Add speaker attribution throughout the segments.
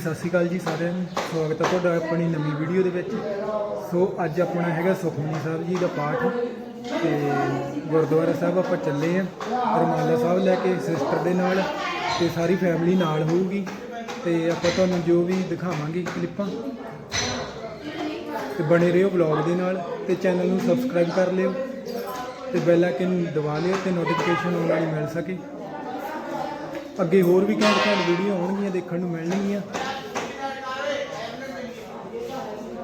Speaker 1: ਸਤਿ ਸ਼੍ਰੀ ਅਕਾਲ ਜੀ ਸਾਰਿਆਂ ਨੂੰ। ਸਵਾਗਤ ਹੈ ਤੁਹਾਡਾ ਆਪਣੀ ਨਵੀਂ ਵੀਡੀਓ ਦੇ ਵਿੱਚ। ਸੋ ਅੱਜ ਆਪਣਾ ਹੈਗਾ ਸੁਖਮਨੀ ਸਾਹਿਬ ਜੀ ਦਾ ਪਾਠ ਤੇ ਗੁਰਦੁਆਰਾ ਸਾਹਿਬ ਆਪਾਂ ਚੱਲੇ ਆਂ ਰਮਾਲਾ ਸਾਹਿਬ ਲੈ ਕੇ ਸਿਸਟਰ ਦੇ ਨਾਲ ਤੇ ਸਾਰੀ ਫੈਮਿਲੀ ਨਾਲ ਹੋਊਗੀ। ਤੇ ਆਪਾਂ ਤੁਹਾਨੂੰ ਜੋ ਵੀ ਦਿਖਾਵਾਂਗੇ ਕਲਿੱਪਾਂ ਤੇ ਬਣੇ ਰਹੋ ਵਲੌਗ ਦੇ ਨਾਲ ਤੇ ਚੈਨਲ ਨੂੰ ਸਬਸਕ੍ਰਾਈਬ ਕਰ ਲਿਓ ਤੇ ਬੈਲ ਆਈਕਨ ਦਬਾ ਲਿਓ ਤੇ ਨੋਟੀਫਿਕੇਸ਼ਨ ਉਹਨਾਂ ਨੂੰ ਮਿਲ ਸਕੇ। ਅੱਗੇ ਹੋਰ ਵੀ ਘੈਂਟ ਘੈਂਟ ਵੀਡੀਓ ਆਉਣਗੀਆਂ ਦੇਖਣ ਨੂੰ ਮਿਲਣਗੀਆਂ।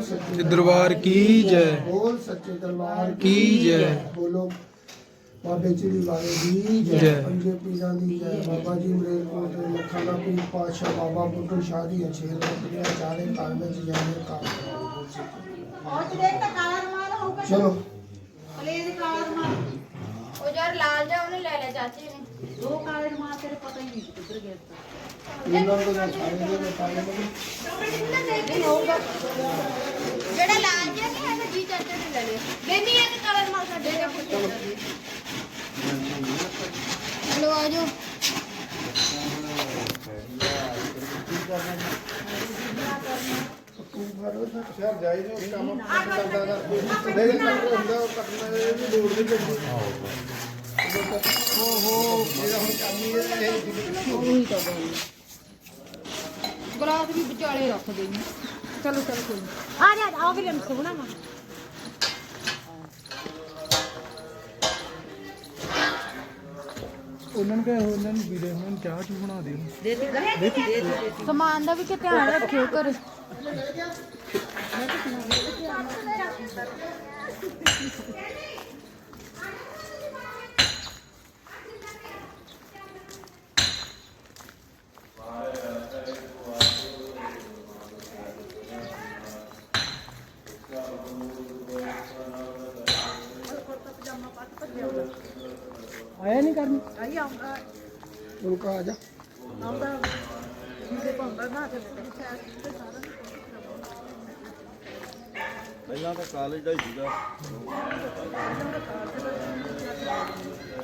Speaker 2: ਸੱਚੇ
Speaker 1: ਤੇ ਦਰਬਾਰ ਕੀ ਜੈ?
Speaker 2: ਬੋਲ ਸੱਚੇ ਦਰਬਾਰ
Speaker 1: ਕੀ ਜੈ।
Speaker 2: ਬੋਲੋ। ਬਾਬੇ ਚਿੜੀ ਵਾਲੇ ਦੀ ਜੈ।
Speaker 1: ਜੈ।
Speaker 2: ਪੰਜੇ ਪੀਰਾਂ ਦੀ ਜੈ। ਬਾਬਾ ਜੀ ਮਰੇਲ ਕੋਟ ਦੇ ਲੱਖਾਂ ਦਾ ਪੀਰ ਪਾਸ਼ਾ ਬਾਬਾ ਬੁੱਢੂ ਸ਼ਾਹ ਦੀ ਅਛੇਰ ਰੋਟੀਆਂ ਚਾਰੇ ਘਰ ਵਿੱਚ ਜੈ ਜੈ ਕਾਰ
Speaker 3: ਬਹੁਤ ਦੇਰ ਤੱਕ ਕਾਲਾ ਰੁਮਾਲ ਹੋਊਗਾ
Speaker 2: ਚਲੋ।
Speaker 3: ਪਲੇਨ ਕਾਲਾ ਰੁਮਾਲ
Speaker 4: ਉਹ ਯਾਰ ਲਾਲ ਜਾ ਉਹਨੇ ਲੈ ਲਿਆ ਚਾਚੀ ਨੇ।
Speaker 3: ਦੋ ਕਾਲੇ ਰੁਮਾਲ ਤੇਰੇ ਪਤਾ ਹੀ ਨਹੀਂ ਕਿੱਧਰ ਗਿਆ।
Speaker 2: ਦੇ ਪਾਲੇ ਨੂੰ
Speaker 4: ਨਹੀਂ ਹੋਊਗਾ ਜਿਹੜਾ ਲਾਲ ਜਿਹਾ ਨਹੀਂ ਹੈਗਾ ਜੀ ਚਾਚੇ ਨੇ ਲੈ ਲਿਆ। ਬੇਬੀ ਇਹ ਕਲਰ ਮਾਰ ਸਾਡੇ ਦਾ। ਹਲੋ ਆ ਜਾਓ।
Speaker 2: ਤੂੰ ਘਰੋਂ ਤਾਂ ਸ਼ਹਿਰ ਜਾਈ ਉਸ ਕੰਮ ਕਰਦਾ ਦਾ ਨਹੀਂ ਕੱਟ ਹੁੰਦਾ ਉਹ ਕੱਟਣਾ ਇਹ ਵੀ ਲੋੜ ਨਹੀਂ ਪੈਂਦੀ ਹੋ ਹੋ ਮੇਰਾ ਹੁਣ ਕੰਮ ਹੀ ਇਹ ਨਹੀਂ
Speaker 4: ਉਹੀ ਤਾਂ ਗਲਾਸ ਵੀ ਵਿਚਾਲੇ ਰੱਖ ਦੇ ਚਲੋ ਚਲੋ ਕੋਈ
Speaker 3: ਆ ਜਾ ਆਓ ਵੀ ਲੰਮ ਸੋਣਾ ਮਾ
Speaker 1: ਉਹਨਾਂ ਨੂੰ ਕਹੇ ਉਹਨਾਂ ਨੂੰ ਵੀਰੇ ਉਹਨਾਂ ਨੂੰ ਚਾਹ ਚੂ ਬਣਾ ਦਿਓ
Speaker 4: ਸਮਾਨ ਦਾ ਵੀ ਕਿ ਧਿਆਨ ਰੱਖਿਓ ਕਰ
Speaker 1: ਆਇਆ ਨਹੀਂ ਕਰਨ?
Speaker 2: ਉਨਕਾ ਆ ਜਾ।
Speaker 5: ਪਹਿਲਾਂ ਤਾਂ ਕਾਲਜ ਦਾ ਹੀ ਸੀਗਾ।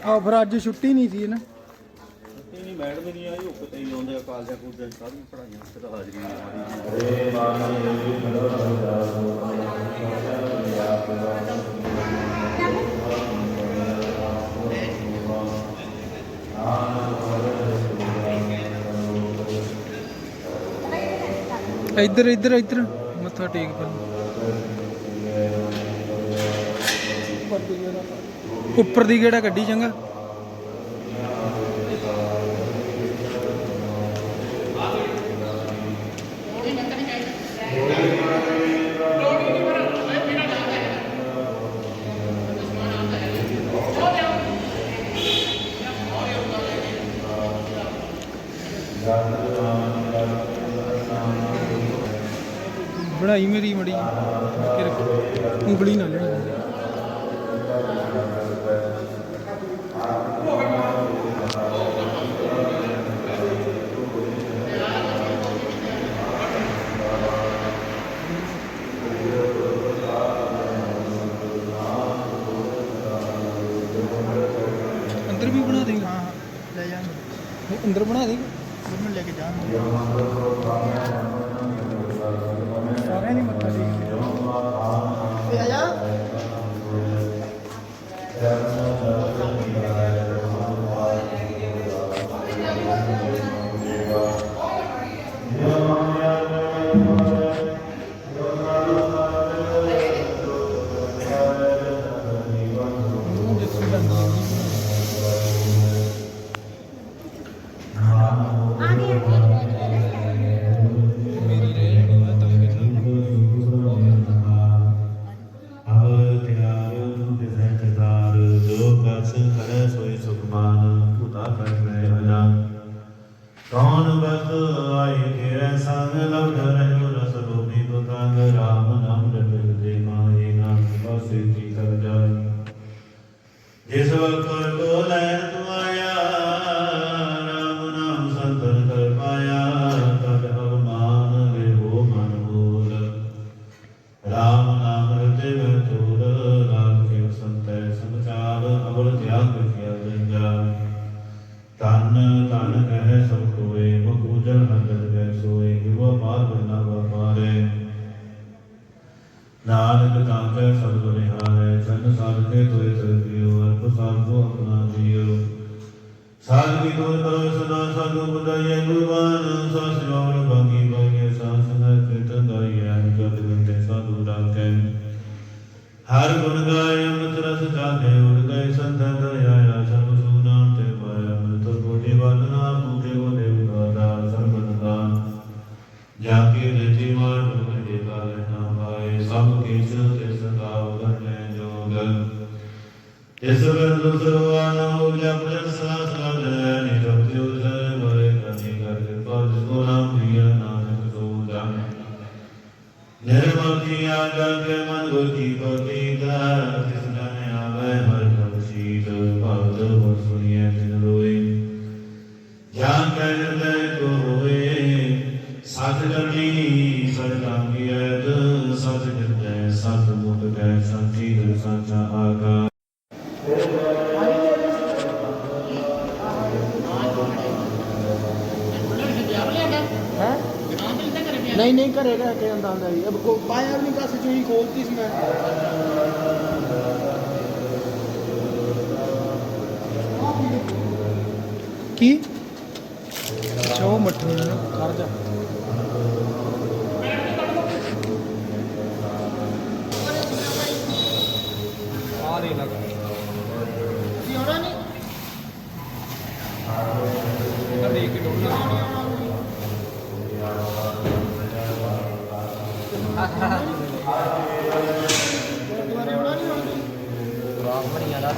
Speaker 1: ਆ ਫਿਰ ਅੱਜ ਛੁੱਟੀ ਨਹੀਂ ਸੀ ਨਾ?
Speaker 5: ਛੁੱਟੀ ਨਹੀਂ ਮੈਡਮ ਨਹੀਂ ਆਈ ਹੁੱਕ ਤੇ ਹੀ ਆਉਂਦੇ ਆ ਕਾਲਜਾਂ 'ਚ ਸਾਰੀਆਂ ਪੜਾਈਆਂ ਤੇ ਤਾਂ ਹਾਜ਼ਰੀ ਨਹੀਂ ਮਾਰੀ।
Speaker 1: ਇੱਧਰ ਇੱਧਰ ਇੱਧਰ। ਮੱਥਾ ਟੇਕ ਪਾ। ਉੱਪਰ ਦੀ ਗੇੜਾ ਕੱਢੀ ਚੰਗਾ। ਬਣਾਈ ਮੇਰੀ ਮੜੀ। ਉਂਗਲੀ ਨਾ ਲੈਣੀ। Giren sanılar ਨਾਨਕ ਤਨ ਕੈ ਸਭ ਬਨਿਹਾਰ ਜਨ ਸਭ ਤੇ ਤੋਏ ਸਦਿਓ ਅਰਪ ਸਭ ਕੋ ਆਪਣਾ ਦਿਓ ਸਾਧ ਕੀ ਤੋਰ ਕਰੋ ਸਦਾ, ਸਾਧੂ ਬੁਧਾਈਐ ਗੁਰਬਾਨ ਸਾਸ ਰੋਣ ਬਾਗੀ ਬਾਗੀ ਸਾਸ ਨਰ ਕੀਰਤਨ ਗਾਈਐ ਜਗ ਬੰਦੇ ਸਾਧੂ ਰਾਖੈ। ਹਰ ਗੁਣ ਗਾ Rasulullah, Nabi Muhammad, Sallallahu नहीं नहीं करेगा क्या अंदाजा ही अब बाएं अपनी पास जो ही खोलती इसमें की चौ मठू कर जा ਗੁਰਦੁਆਰੇ ਆਉਣਾ
Speaker 2: ਨਹੀਂ
Speaker 6: ਹੁਣ ਰਾਮ ਬਣੀਆਂ ਦਾ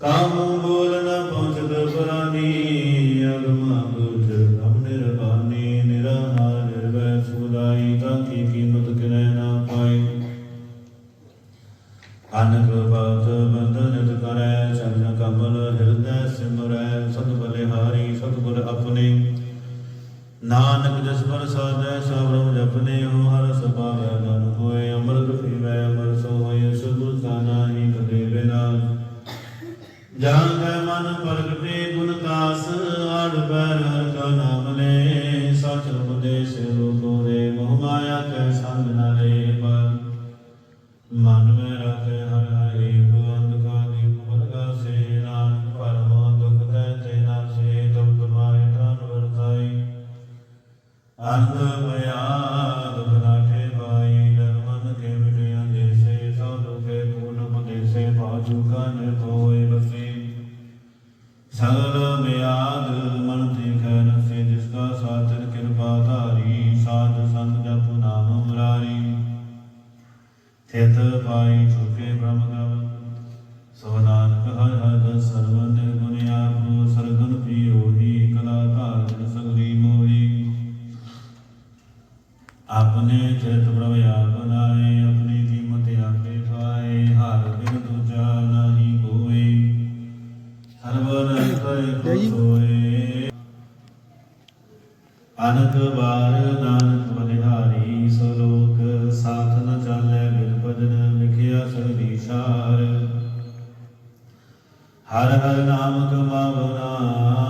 Speaker 1: ਕਾਮ البلد ਹਿਤ ਪਾਈ ਝੁਕੇ ਬ੍ਰਹਮ ਗਮ ਸੋ ਨਾਨਕ ਹਰ ਹਰ ਸਰਵਨ ਗੁਣ ਆਪੋ, ਸਰਗਨ ਪੀਓ ਹੀ ਕਲਾ ਧਾਰਨ ਸਗਰੀ ਮੋਹੀ। ਆਪਣੇ ਚਿਤ ਰਸ ਹਰ ਹਰ ਨਾਮ ਕਮਾਵਨਾ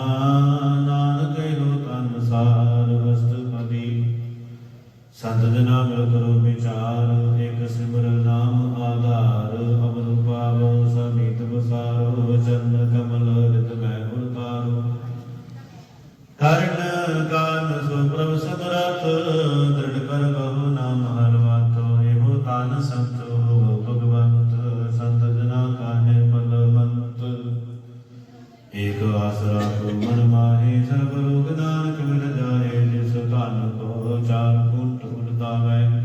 Speaker 1: ਏਕ ਆਸਰਾ ਤੂ ਮਨ ਮਾਹੇ, ਸਭ ਰੋਗ ਦਾਨ ਕਰ ਜਾਏ, ਜਿਸ ਧਨ ਕੋ ਚਾਰ ਕੁੰਟ ਉਰਦਾਵੇ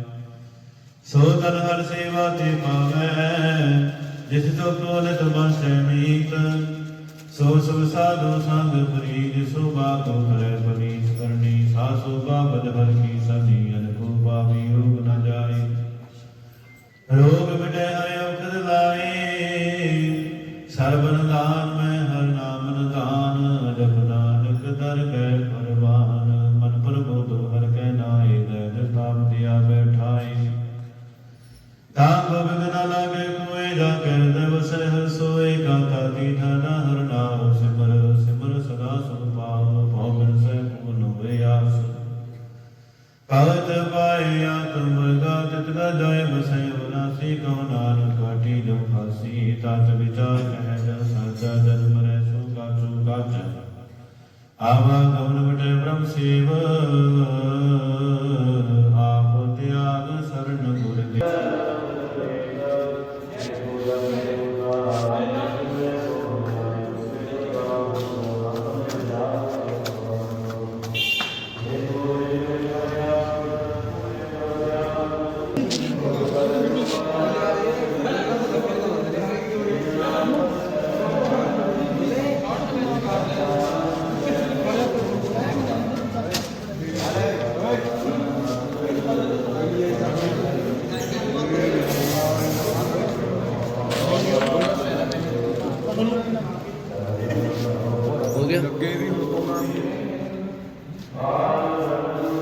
Speaker 1: ਸੋ ਤਨ ਹਰ ਸੇਵਾ ਤੇ ਪਾਵੇ, ਜਿਸ ਤੋ ਕੋਲ ਤਮਸੈ ਮੀਤ ਸੋ ਸਭ ਸਾਧੂ ਸੰਗ ਫਰੀਦ ਸੋ ਬਾਤੋ ਕਰੇ ਫਰੀਦ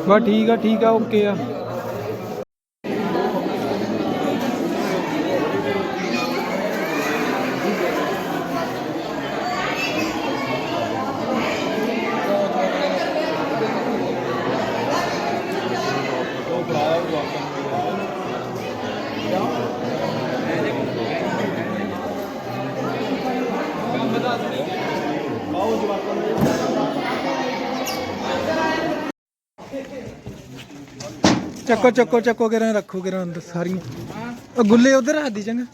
Speaker 1: ਬਸ
Speaker 6: ਠੀਕ ਆ ਠੀਕ ਆ ਓਕੇ ਆ। ਚੱਕੋ ਚੱਕੋ ਚੱਕੋ ਕੇ ਰੱਖੋ ਕੇ ਅੰਦਰ ਸਾਰੀਆਂ। ਉਹ ਗੁੱਲੇ ਉਧਰ ਰੱਖ ਦੀ ਚੰਗਾ।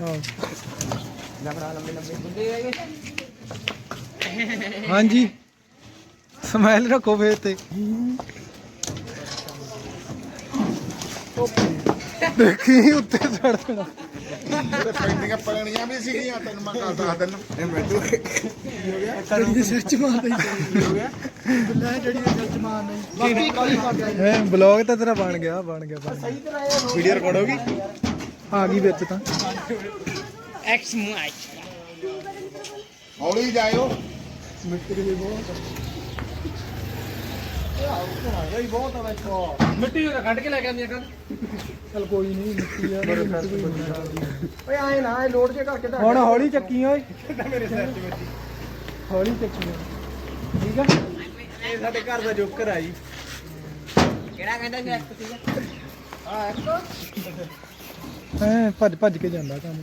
Speaker 6: ਹਾਂ। ਹਾਂਜੀ। ਸਮੈਲ ਰੱਖੋ ਫੇਰ ਤੇ। ਦੇਖੀ ਉੱਤੇ ਚੜ ਦੇਣਾ
Speaker 2: ਪੈਂਦੀਆਂ ਪੈਣੀਆਂ ਵੀ ਸੀਗੀਆਂ ਤੈਨੂੰ ਮੈਂ ਕੱਲ ਦੱਸ ਦਿੰਦਾ। ਇਹ ਮੈਨੂੰ
Speaker 6: ਜਿਹੜੀ ਦੇ ਸਿਰ ਚ ਮਾਰਦਾ ਹੋ ਗਿਆ? ਗੁੱਲਾ ਜਿਹੜੀ ਦੇ ਸਿਰ ਚ ਮਾਰਦਾ ਹੈ ਬਲੌਗ ਤਾਂ ਤੇਰਾ ਬਣ ਗਿਆ ਬਣ ਗਿਆ ਬਣ ਗਿਆ।
Speaker 2: ਵੀਡੀਓ ਰਿਕਾਰਡ ਹੋਗੀ
Speaker 6: ਆ ਗਈ ਵਿੱਚ ਤਾਂ।
Speaker 2: ਹੌਲੀ ਜਾਇਓ।
Speaker 6: ਚਲ ਕੋਈ ਨਹੀਂ ਮਿੱਟੀ ਆ
Speaker 2: ਓਏ ਆਏ ਨਾ ਇਹ ਲੋਡ ਜੇ ਕਰਕੇ ਤਾਂ।
Speaker 6: ਹੁਣ ਹੌਲੀ ਚੱਕੀ ਓਏ। ਮੇਰੇ ਸਿਰ ਚ ਵੱਜੀ? ਹੌਲੀ ਚੱਕੀ ਠੀਕ ਆ?
Speaker 2: ਇਹ ਸਾਡੇ ਘਰ ਦਾ ਜੋਕਰ ਆ ਜੀ।
Speaker 6: ਐ ਭੱਜ ਭੱਜ ਕੇ ਜਾਂਦਾ ਕੰਮ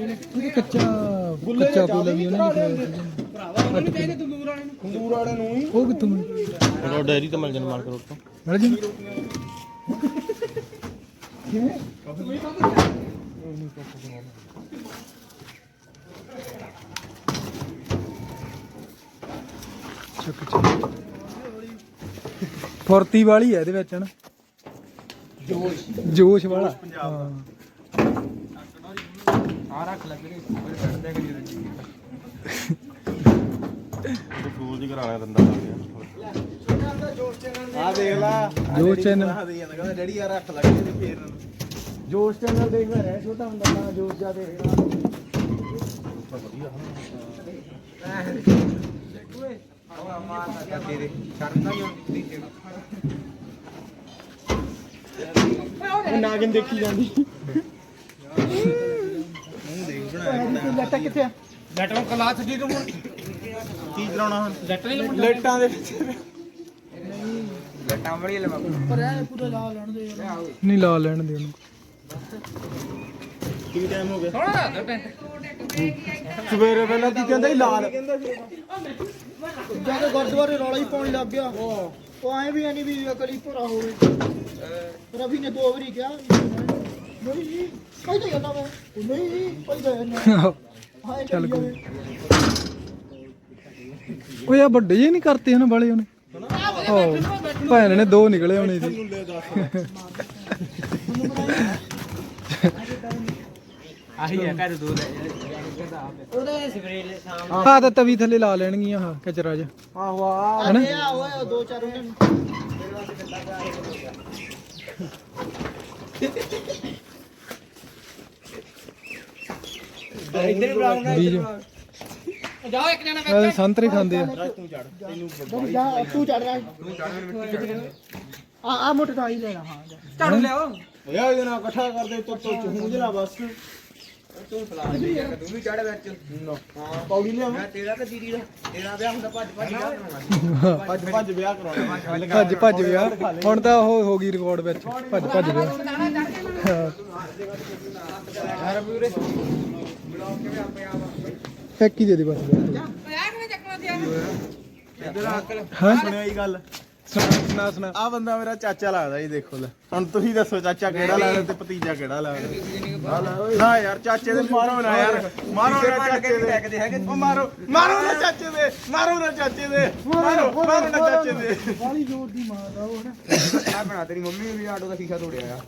Speaker 6: ਕੱਚਾ ਕੱਚਾ ਕੋਲਾ ਵੀ ਉਹਨਾਂ ਨੇ ਭਰਾਵਾ ਉਹਨੂੰ ਚਾਹੀਦੇ ਤੰਦੂਰ ਵਾਲੇ ਨੂੰ। ਤੰਦੂਰ ਵਾਲੇ ਨੂੰ ਹੀ ਉਹ ਕਿੱਥੋਂ ਮਿਲ
Speaker 7: ਉਹ ਡੈਰੀ ਤੋਂ ਮਿਲ ਜਾਣ ਮਾਰਕ ਰੋਡ ਤੋਂ।
Speaker 6: ਮਿਲ ਜੀ ਚੱਕ ਚੱਕ। ਫੁਰਤੀ ਵਾਲੀ ਹੈ ਇਹਦੇ ਵਿੱਚ ਹਨ? ਜੋਸ਼। ਜੋਸ਼ ਵਾਲਾ। ਹਾਂ
Speaker 7: ਉਹ ਫੂਲ ਜੀ ਕਰਾਣਾ ਦੰਦਾ ਲੱਗ ਗਿਆ
Speaker 2: ਆ ਦੇਖ ਲਾ।
Speaker 6: ਜੋਸ਼ ਚੈਨਲ
Speaker 2: ਦੇ ਜਾਂਦਾ ਕਹਿੰਦਾ ਡੈਡੀ ਆ ਰੱਖ ਲੱਗੇ ਤੇ ਫੇਰ ਜੋਸ਼ ਚੈਨਲ ਦੇਖਦਾ ਰਿਹਾ ਛੋਟਾ ਹੁੰਦਾ ਤਾਂ ਜੋਸ਼ ਜਾ ਦੇਖਦਾ ਨਾਗਨ ਦੇਖੀ ਜਾਂਦੀ।
Speaker 6: ਲੱਟਾ ਕਿੱਥੇ ਆ?
Speaker 2: ਲੈਟਰ ਕਲਾ ਛੱਡੀ ਤੂੰ ਕੀ ਚਲਾਉਣਾ ਹੁਣ? ਲੈਟਾਂ ਦੇ ਵਿੱਚ। ਪਰ ਇਹ ਪੂਰਾ ਲਾ ਲੈਣ ਦੇ ਯਾਰ।
Speaker 6: ਨਹੀਂ ਲਾ ਲੈਣ ਦੇ ਉਹਨੂੰ।
Speaker 5: ਸਵੇਰੇ ਪਹਿਲਾਂ ਕੀ ਕਹਿੰਦਾ ਸੀ? ਲਾਲ
Speaker 2: ਜਾ ਕੇ ਗੁਰਦੁਆਰੇ ਰੌਲਾ ਹੀ ਪਾਉਣ ਲੱਗ ਗਿਆ ਉਹ ਐ ਵੀ ਨਹੀਂ ਵੀ ਅਕਲੀ ਭਰਾ ਹੋਵੇ। ਰਵੀ ਨੇ ਦੋ ਵਾਰੀ ਕਿਹਾ ਨਹੀਂ। ਜੀ
Speaker 6: ਚੱਲ ਕੋਈ। ਆ ਵੱਡੇ ਜੇ ਨਹੀਂ ਕਰਤੇ ਹਨ ਵਾਲੇ ਉਹਨੇ ਭੈਣ ਨੇ ਦੋ ਨਿਕਲੇ ਹੋਣੇ ਸੀ ਆਹ ਤਾਂ ਤਵੀ ਥੱਲੇ ਲਾ ਲੈਣਗੀਆਂ ਆਹ ਕਚਰਾ ਜਿਹਾ
Speaker 5: ਆਹੋ ਆ
Speaker 6: ਹਨਾ?
Speaker 2: ਆ ਓਏ ਦੋ ਚਾਰ ਉਹਨਾਂ ਨੂੰ
Speaker 6: ਬੀਜ ਜਾਓ ਇੱਕ ਜਣਾ ਸੰਤਰੇ ਖਾਂਦੇ ਆ।
Speaker 2: ਨਹੀਂ ਜਾ। ਤੂੰ ਚੜ ਰਿਹਾ ਆ ਆ ਮੋਟਰ ਤਾਂ ਹੀ ਲੈਣਾ ਹਾਂ ਜਾ।
Speaker 5: ਝਾੜੂ ਲਿਆਓ। ਓਏ ਇਹਦੇ ਨਾਲ ਇਕੱਠਾ ਕਰਦੇ ਤੋ ਤੋ ਚਹੂੰਜ ਲਾ ਬਸ। ਤੂੰ ਫਲਾ ਦੇ। ਤੂੰ ਵੀ ਚੜ ਵਿੱਚ। ਹਾਂ। ਪੌੜੀ ਲਿਆ ਮੈਂ ਤੇਰਾ ਤੇ ਦੀਦੀ ਦਾ ਤੇਰਾ ਵਿਆਹ ਹੁੰਦਾ ਭੱਜ ਭੱਜ ਵਿਆਹ ਭੱਜ ਭੱਜ ਵਿਆਹ ਕਰਾਉਣਾ।
Speaker 6: ਭੱਜ ਭੱਜ ਵਿਆ ਹੁਣ ਤਾਂ ਉਹ ਹੋ ਗਈ ਰਿਕਾਰਡ ਵਿੱਚ। ਭੱਜ ਭੱਜ ਵਿਆ ਇੱਕ ਹੀ ਦੇ ਦੇ ਬਸ। ਹਾਂ?
Speaker 5: ਸੁਣਿਆ ਹੀ ਗੱਲ
Speaker 6: ਸੁਣਾ ਸੁਣਾ ਸੁਣਾ।
Speaker 5: ਆ ਬੰਦਾ ਮੇਰਾ ਚਾਚਾ ਲੱਗਦਾ ਜੀ ਦੇਖੋ ਲੈ। ਹੁਣ ਤੁਸੀਂ ਦੱਸੋ ਚਾਚਾ ਕਿਹੜਾ ਲੱਗਦਾ ਤੇ ਭਤੀਜਾ ਕਿਹੜਾ ਲੱਗਦਾ? ਨਾ ਯਾਰ ਚਾਚੇ ਦੇ ਮਾਰੋ ਨਾ ਯਾਰ। ਮਾਰੋ ਨਾ ਚਾਚੇ ਦੇ। ਉਹ ਮਾਰੋ ਮਾਰੋ ਨਾ ਚਾਚੇ ਦੇ ਮਾਰੋ ਨਾ ਚਾਚੇ ਦੇ ਮਾਰੋ ਮਾਰੋ ਨਾ ਚਾਚੇ ਦੇ।
Speaker 2: ਬਾਹਲੀ ਜ਼ੋਰ ਦੀ ਮਾਰਦਾ ਉਹ ਨਾ।
Speaker 5: ਆ ਬਣਾ ਤੇਰੀ ਮੰਮੀ ਵੀ ਆਟੋ ਦਾ ਸ਼ੀਸ਼ਾ ਤੋੜਿਆ ਆ।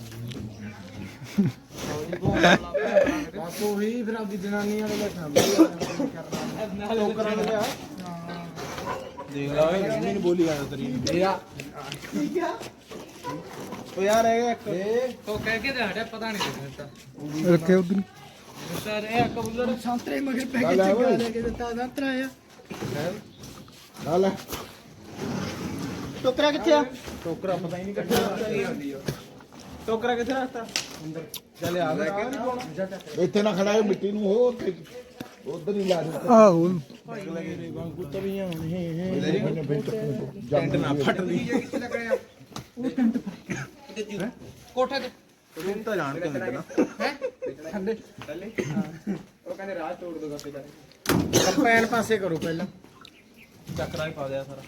Speaker 5: ਬਸ ਉਹੀ ਫਿਰ ਆਪਦੀ ਜਨਾਨੀ ਵਾਲੇ ਦਾ ਕੰਮ ਟੋਕਰਾਂ ਨੇ ਲਿਆ ਦੇਖ ਲਾ ਓਏ ਮੰਮੀ ਨੂੰ ਬੋਲੀ ਜਾਂਦਾ ਤੇਰੀ ਇਹ ਆ ਉਹ ਯਾਰ ਇਹ ਇੱਕ
Speaker 6: ਰੱਖੇ ਉਧਰ
Speaker 2: ਸੰਤਰੇ ਮਗਰ ਪੈ ਕੇ ਚੰਗਾ ਲੈ ਕੇ ਦਿੱਤਾ ਸੰਤਰਾ ਆ
Speaker 5: ਲਾ ਲੈ
Speaker 2: ਟੋਕਰਾ ਕਿੱਥੇ ਆ
Speaker 5: ਟੋਕਰਾ ਪਤਾ ਹੀ। ਨਹੀਂ ਕੱਟਿਆ ਟੋਕਰਾ ਕਿੱਥੇ ਰੱਖਤਾ? ਅੰਦਰ। ਚੱਲ ਆ ਲੈ ਕੇ ਨਹੀਂ ਪਾਉਣਾ
Speaker 2: ਇੱਥੇ ਨਾ ਖੜਾ ਮਿੱਟੀ ਨੂੰ ਹੋ ਉੱਥੇ ਉਧਰ ਹੀ ਲਾ ਦੇ।
Speaker 6: ਆਹੋ।
Speaker 5: ਕੁੱਤਰੀਆਂ ਜੰਡ ਨਾ ਫਟ ਲਈ ਕੋਠੇ ਤੇ। ਰੂਮ ਤਾਂ ਜਾਣ ਕੇ ਨਾ। ਕੰਪੈਨ ਪਾਸੇ ਕਰੋ ਪਹਿਲਾਂ। ਚੱਕਰਾਂ ਹੀ ਪਾ ਦਿਆ ਸਾਰਾ।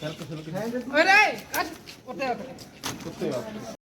Speaker 5: ਚੱਲ ਕੁਸਲ ਕਿ ਕੁੱਤੇ ਵਾਪਸ